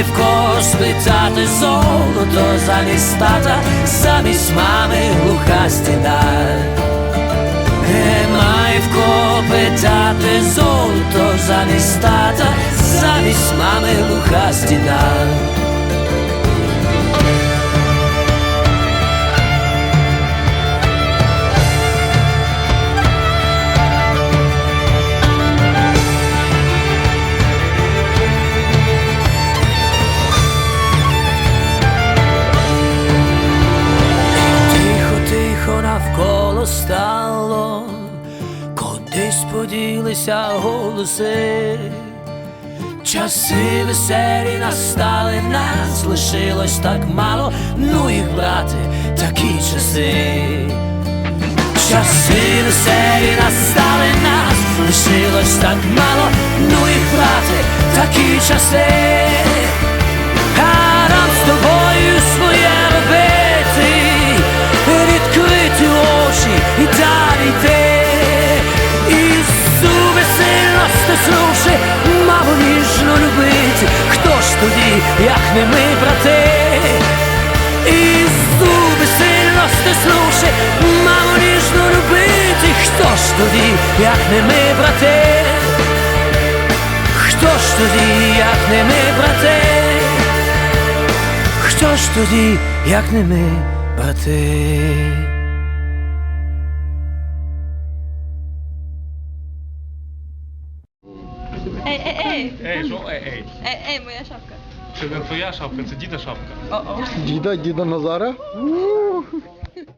немає в кого спитати золото замість тата, замість мами глуха стіна. Немає в кого питати золото замість тата, замість мами глуха стіна. Поділися голоси. Часи веселі настали, нас лишилось так мало, ну їх брати, такі часи. Часи веселі настали, нас лишилось так мало, ну їх брати, такі часи. Стиснувши, маму ніжно любити. Хто ж тоді, як не ми, брати? І зуби сильно стиснувши, маму ніжно любити. Хто ж тоді, як не ми, брати? Хто ж тоді, як не ми, брати? Хто ж тоді, як не ми, брати? Ей, ей, ей! Ей, що ей, ей. Ей, ей, моя шапка. Це не твоя шапка, це діда шапка. О-о. Діда, діда Назара.